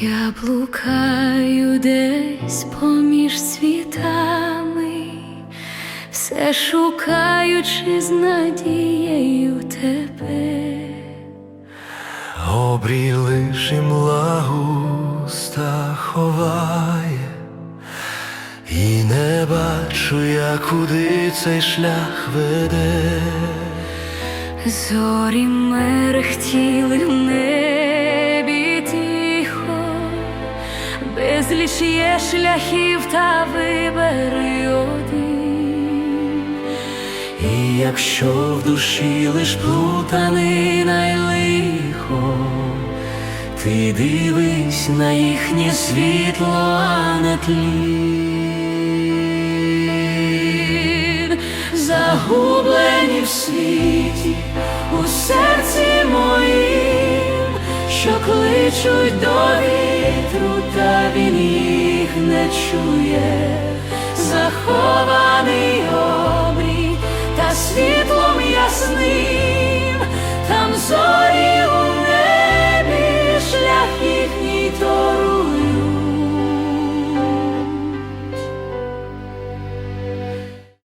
Я блукаю десь поміж світами, все шукаючи з надією тебе, Обрій лиш і ховає, і не бачу, я куди цей шлях веде. Зорі мерехтіли безліч є шляхів та вибери один. І якщо в душі лиш плутанина й лихо, ти дивись на їхнє світло, а не тлін, загублені в світі, у серці моїм, що кличуть до вітру, та він не чує,